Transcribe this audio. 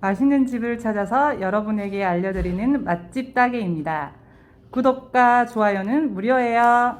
맛있는 집을 찾아서 여러분에게 알려드리는 맛집 따개입니다. 구독과 좋아요는 무료예요.